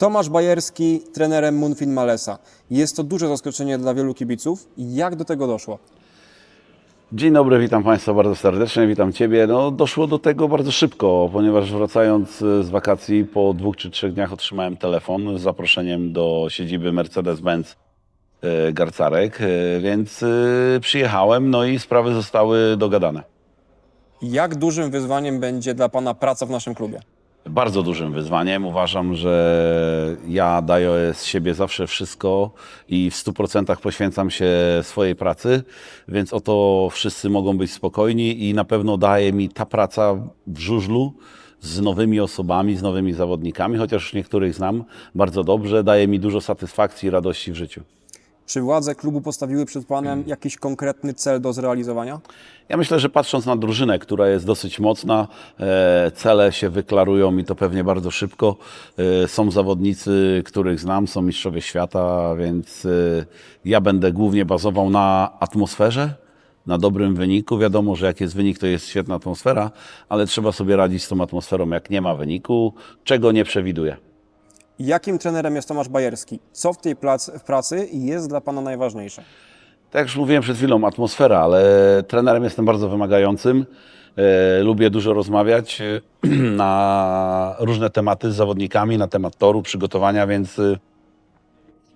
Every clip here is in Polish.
Tomasz Bajerski trenerem Munfin Malesa. Jest to duże zaskoczenie dla wielu kibiców. Jak do tego doszło? Dzień dobry, witam Państwa bardzo serdecznie, witam Ciebie. No, doszło do tego bardzo szybko, ponieważ wracając e, z wakacji po dwóch czy trzech dniach otrzymałem telefon z zaproszeniem do siedziby Mercedes-Benz e, Garcarek, e, więc przyjechałem, no i sprawy zostały dogadane. Jak dużym wyzwaniem będzie dla Pana praca w naszym klubie? Bardzo dużym wyzwaniem. Uważam, że ja daję z siebie zawsze wszystko i w 100% poświęcam się swojej pracy, więc o to wszyscy mogą być spokojni i na pewno daje mi ta praca w żużlu z nowymi osobami, z nowymi zawodnikami, chociaż niektórych znam bardzo dobrze, daje mi dużo satysfakcji i radości w życiu. Czy władze klubu postawiły przed Panem jakiś konkretny cel do zrealizowania? Ja myślę, że patrząc na drużynę, która jest dosyć mocna, e, cele się wyklarują i to pewnie bardzo szybko. E, Są zawodnicy, których znam, są mistrzowie świata, więc e, ja będę głównie bazował na atmosferze, na dobrym wyniku. Wiadomo, że jak jest wynik, to jest świetna atmosfera, ale trzeba sobie radzić z tą atmosferą, jak nie ma wyniku, czego nie przewiduję. Jakim trenerem jest Tomasz Bajerski? Co w tej pracy, jest dla Pana najważniejsze? Tak już mówiłem przed chwilą, atmosfera, ale trenerem jestem bardzo wymagającym. E, lubię dużo rozmawiać e, na różne tematy z zawodnikami, na temat toru, przygotowania, więc e,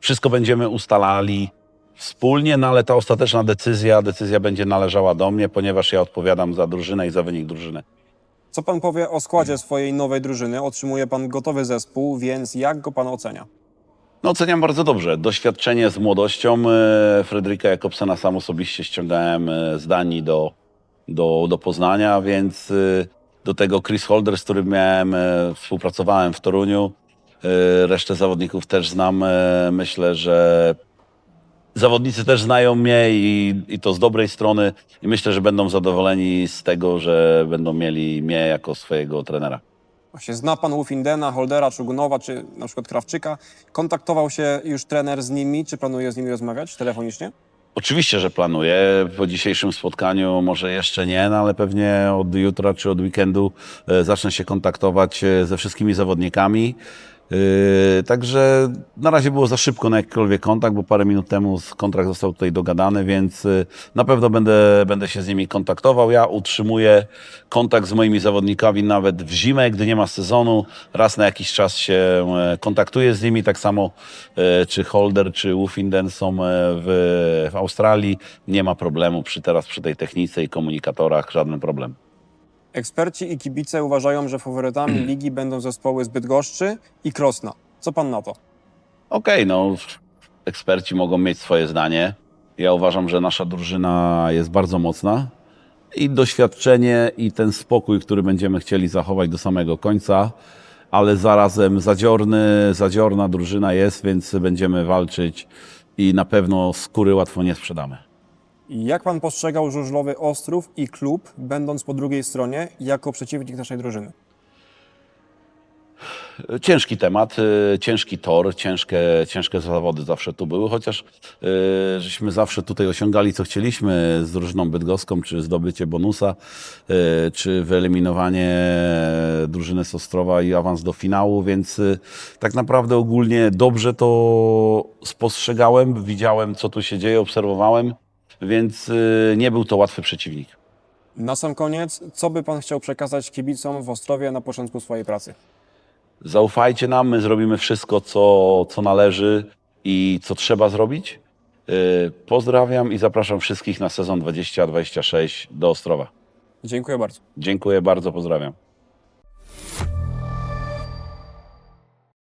wszystko będziemy ustalali wspólnie, no ale ta ostateczna decyzja, decyzja będzie należała do mnie, ponieważ ja odpowiadam za drużynę i za wynik drużyny. Co Pan powie o składzie swojej nowej drużyny? Otrzymuje Pan gotowy zespół, więc jak go Pan ocenia? No oceniam bardzo dobrze. Doświadczenie z młodością. e, Fryderyka Jakobsena sam osobiście ściągałem e, z Danii do, do, do Poznania, więc e, do tego Chris Holder, z którym miałem, współpracowałem w Toruniu. Resztę zawodników też znam. Myślę, że zawodnicy też znają mnie i, i to z dobrej strony i myślę, że będą zadowoleni z tego, że będą mieli mnie jako swojego trenera. Właśnie zna Pan Wolfindena, Holdera, Czugunowa czy na przykład Krawczyka. Kontaktował się już trener z nimi? Czy planuje z nimi rozmawiać telefonicznie? Oczywiście, że planuję. Po dzisiejszym spotkaniu może jeszcze nie, no ale pewnie od jutra czy od weekendu e, zacznę się kontaktować e, ze wszystkimi zawodnikami. Yy, Także na razie było za szybko na jakikolwiek kontakt, bo parę minut temu kontrakt został tutaj dogadany, więc y, na pewno będę, będę się z nimi kontaktował. Ja utrzymuję kontakt z moimi zawodnikami nawet w zimę, gdy nie ma sezonu. Raz na jakiś czas się e, kontaktuję z nimi. Tak samo e, czy Holder, czy Wufinden są e, w, w Australii. Nie ma problemu przy teraz przy tej technice i komunikatorach, żaden problem. Eksperci i kibice uważają, że faworytami ligi będą zespoły z Bydgoszczy i Krosna. Co Pan na to? Okej, no eksperci mogą mieć swoje zdanie. Ja uważam, że nasza drużyna jest bardzo mocna i doświadczenie i ten spokój, który będziemy chcieli zachować do samego końca, ale zarazem zadziorny, zadziorna drużyna jest, więc będziemy walczyć i na pewno skóry łatwo nie sprzedamy. Jak Pan postrzegał żużlowy Ostrów i klub, będąc po drugiej stronie, jako przeciwnik naszej drużyny? Ciężki temat, y, ciężki tor, ciężkie, ciężkie zawody zawsze tu były, chociaż y, żeśmy zawsze tutaj osiągali co chcieliśmy z drużyną bydgoską, czy zdobycie bonusa, y, czy wyeliminowanie drużyny z Ostrowa i awans do finału, więc tak naprawdę ogólnie dobrze to spostrzegałem, widziałem co tu się dzieje, obserwowałem, więc y, nie był to łatwy przeciwnik. Na sam koniec, co by Pan chciał przekazać kibicom w Ostrowie na początku swojej pracy? Zaufajcie nam, my zrobimy wszystko, co, co należy i co trzeba zrobić. Yy, Pozdrawiam i zapraszam wszystkich na sezon 2026 do Ostrowa. Dziękuję bardzo. Dziękuję bardzo, pozdrawiam.